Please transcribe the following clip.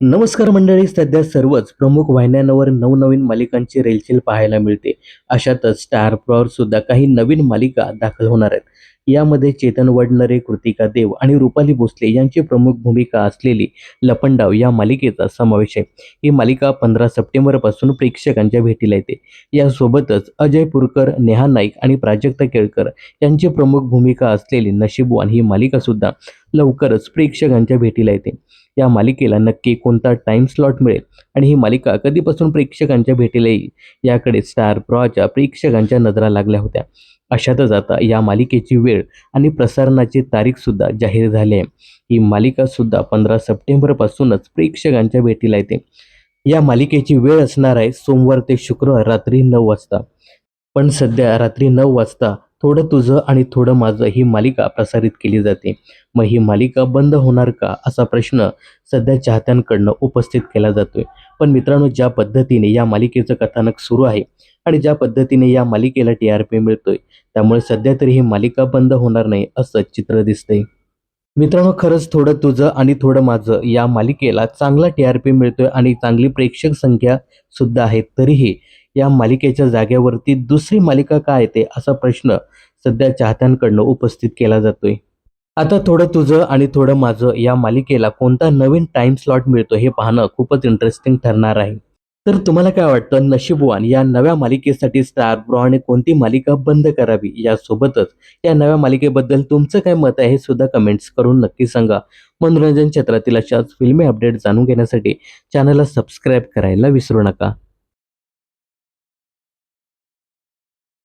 नमस्कार मंडळी सध्या सर्वच प्रमुख वाहिन्यांवर नवनवीन मालिकांची रेलचेल पाहायला मिळते. अशातच स्टार प्रॉवर सुद्धा काही नवीन मालिका दाखल होणार आहेत. यामध्ये चेतन वडनरे कृतिका देव आणि रुपाली भोसले यांची प्रमुख भूमिका असलेली लपंडाव या मालिकेचा समावेश आहे. ही मालिका पंधरा सप्टेंबरपासून प्रेक्षकांच्या भेटीला येते. यासोबतच अजय पुरकर नेहा नाईक आणि प्राजक्ता केळकर यांची प्रमुख भूमिका असलेली नशीबवान ही मालिका सुद्धा लवकरच प्रेक्षकांच्या भेटीला येते. या मालिकेला नक्की कोणता टाईम स्लॉट मिळेल? आणि ही मालिका कधीपासून प्रेक्षकांच्या भेटीला येईल? याकडे स्टार प्रवाच्या प्रेक्षकांच्या नजरा लागल्या होत्या. अशातच आता या मालिकेची वेळ आणि प्रसारणाची तारीखसुद्धा जाहीर झाली आहे. ही मालिकासुद्धा पंधरा सप्टेंबरपासूनच प्रेक्षकांच्या भेटीला येते. या मालिकेची वेळ असणार आहे सोमवार ते शुक्रवार रात्री नऊ वाजता. पण सध्या रात्री नऊ वाजता थोडं तुझं आणि थोडं माझं ही मालिका प्रसारित केली जाते. मग ही मालिका बंद होणार का? असा प्रश्न सध्या चाहत्यांकडनं उपस्थित केला जातोय. पण मित्रांनो ज्या पद्धतीने या मालिकेचं कथानक सुरू आहे आणि ज्या पद्धतीने या मालिकेला टी आर पी मिळतोय त्यामुळे सध्या तरी ही मालिका बंद होणार नाही असं चित्र दिसतंय. मित्रांनो खरंच थोडं तुझं आणि थोडं माझं या मालिकेला चांगला टी आर पी मिळतोय आणि चांगली प्रेक्षक संख्या सुद्धा आहे तरीही या मालिकेच्या जागेवरती दुसरी मालिका काय येते असा प्रश्न सध्या चाहत्यांकडनं उपस्थित केला जातोय. आता थोडं तुझं आणि थोडं माझं या मालिकेला कोणता नवीन टाइम स्लॉट मिळतो हे पाहणं खूपच इंटरेस्टिंग ठरणार आहे. तर तुम्हाला काय वाटतं? नशीबवान या नव्या मालिकेसाठी स्टार ब्रॉने कोणती मालिका बंद करावी? यासोबतच या नव्या मालिकेबद्दल तुमचं काय मत आहे हे सुद्धा कमेंट्स करून नक्की सांगा. मनोरंजन क्षेत्रातील अशाच फिल्मी अपडेट जाणून घेण्यासाठी चॅनलला सबस्क्राईब करायला विसरू नका.